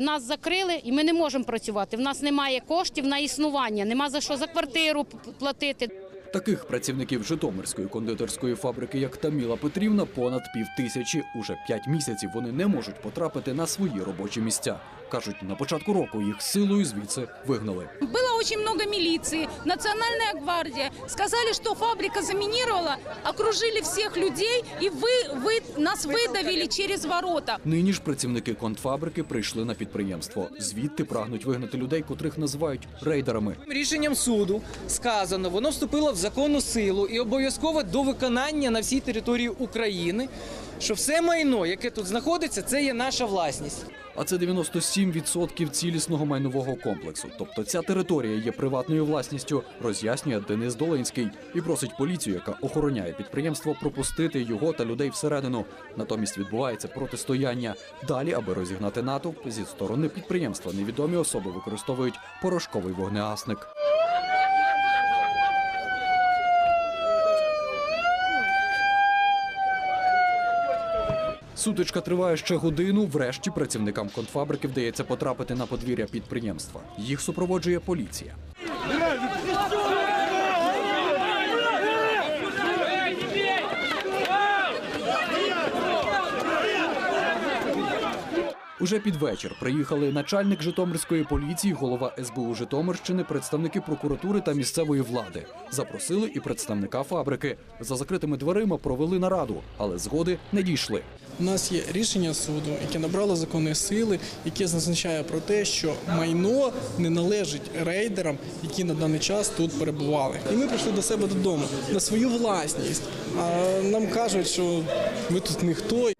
нас закрили і ми не можемо працювати. В нас немає коштів на існування, нема за що за квартиру платити. Таких працівників Житомирської кондитерської фабрики, як Таміла Петрівна, понад пів тисячі. Уже п'ять місяців вони не можуть потрапити на свої робочі місця. кажуть, на початку року їх силою звідси вигнали. Было очень много милиции, национальная гвардия. Сказали, что фабрика заминировала, окружили всех людей и вы, вы нас выдавили через ворота. Нині ж працівники контфабрики прийшли на підприємство. Звідти прагнуть вигнати людей, котрих називають рейдерами. Рішенням суду сказано, воно вступило в законну силу і обов'язково до виконання на всій території України, що все майно, яке тут знаходиться, це є наша власність. А це 97% цілісного майнового комплексу. Тобто ця територія є приватною власністю, роз'яснює Денис Долинський і просить поліцію, яка охороняє підприємство, пропустити його та людей всередину. Натомість відбувається протистояння. Далі, аби розігнати натовп, зі сторони підприємства невідомі особи використовують порошковий вогнегасник. Сутичка триває ще годину. Врешті працівникам контфабрики вдається потрапити на подвір'я підприємства. Їх супроводжує поліція. Уже під вечір приїхали начальник Житомирської поліції, голова СБУ Житомирщини, представники прокуратури та місцевої влади. Запросили і представника фабрики. За закритими дверима провели нараду, але згоди не дійшли. У нас є рішення суду, яке набрало законної сили, яке зазначає про те, що майно не належить рейдерам, які на даний час тут перебували. І ми прийшли до себе додому на свою власність. А нам кажуть, що ми тут ніхто.